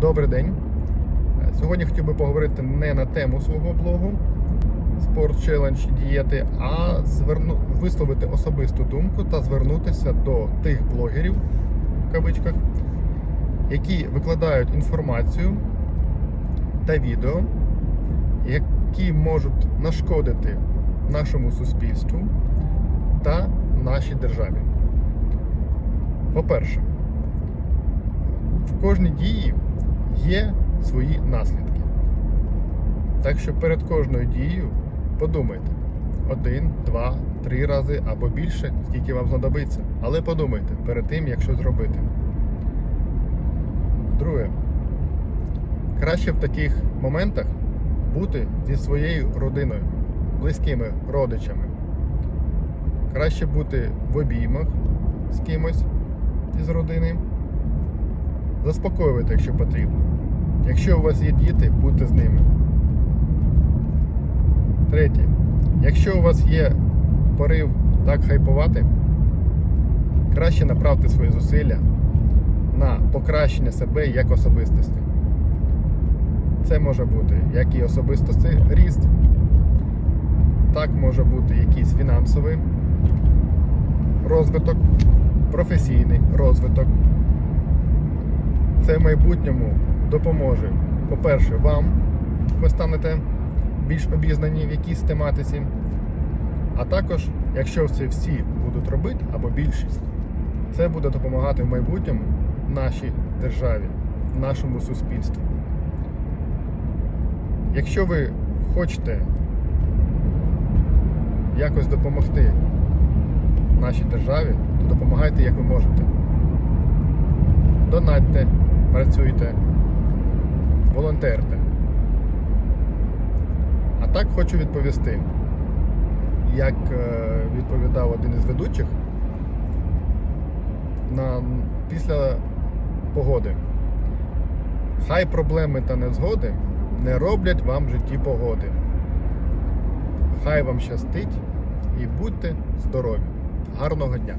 Добрий день. Е, Сьогодні хотів би поговорити не на тему свого блогу Sport Challenge дієти, а зверну... висловити особисту думку та звернутися до тих блогерів в кавичках, які викладають інформацію та відео, які можуть нашкодити нашому суспільству та нашій державі. По-перше, в кожній дії є свої наслідки. Так що перед кожною дією подумайте один, два, три рази або більше, скільки вам знадобиться. Але подумайте перед тим, як що зробити. Друге, краще в таких моментах бути зі своєю родиною, близькими родичами. Краще бути в обіймах з кимось із родини. Заспокоювати, якщо потрібно. Якщо у вас є діти, будьте з ними. Третє. Якщо у вас є порив так хайпувати, краще направте свої зусилля на покращення себе як особистості. Це може бути як і особистості ріст, так може бути якийсь фінансовий розвиток, професійний розвиток. Це в майбутньому допоможе, по-перше, вам ви станете більш обізнані в якійсь тематиці. А також, якщо це всі будуть робити, або більшість, це буде допомагати в майбутньому нашій державі, нашому суспільству. Якщо ви хочете якось допомогти нашій державі, то допомагайте як ви можете. Донатьте, працюйте, волонтерте. А так хочу відповісти, як е, відповідав один із ведучих на, після погоди. Хай проблеми та незгоди не роблять вам в житті погоди. Хай вам щастить і будьте здорові. Гарного дня!